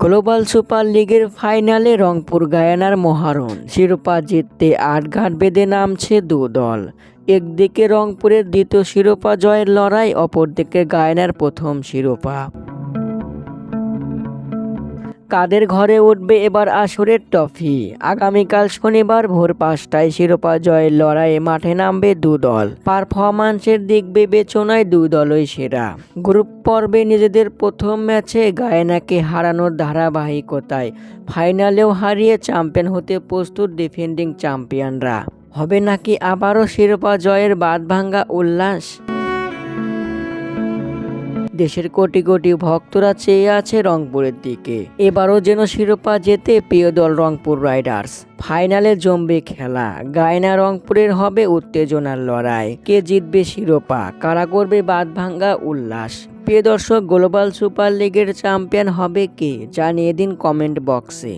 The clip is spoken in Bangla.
গ্লোবাল সুপার লিগের ফাইনালে রংপুর গায়ানার মহারণ। শিরোপা জিততে আট ঘাট বেঁধে নামছে দু দল। একদিকে রংপুরের দ্বিতীয় শিরোপা জয়ের লড়াই, অপরদিকে গায়নার প্রথম শিরোপা। কাদের ঘরে উঠবে এবার আসরের ট্রফি আগামীকাল শনিবার ভোর পাঁচটায় শিরোপা জয়ের লড়াইয়ে মাঠে নামবে দু দল পারফরম্যান্সের দিক বিবেচনায় দুই দলই সেরা। গ্রুপ পর্বে নিজেদের প্রথম ম্যাচে গায়নাকে হারানোর ধারাবাহিকতায় ফাইনালেও হারিয়ে চ্যাম্পিয়ন হতে প্রস্তুত ডিফেন্ডিং চ্যাম্পিয়নরা। হবে নাকি আবারও শিরোপা জয়ের বাঁধভাঙ্গা উল্লাস? দেশের কোটি কোটি ভক্তরা চেয়ে আছে রংপুরের দিকে। এবারও যেন শিরোপা জেতে প্রিয় দল রংপুর রাইডার্স। ফাইনালে জমবে খেলা। গায়না রংপুরের হবে উত্তেজনার লড়াই। কে জিতবে শিরোপা? কারা করবে বাঁধভাঙ্গা উল্লাস? প্রিয় দর্শক গ্লোবাল সুপার লিগের চ্যাম্পিয়ন হবে কে? জানিয়ে দিন কমেন্ট বক্সে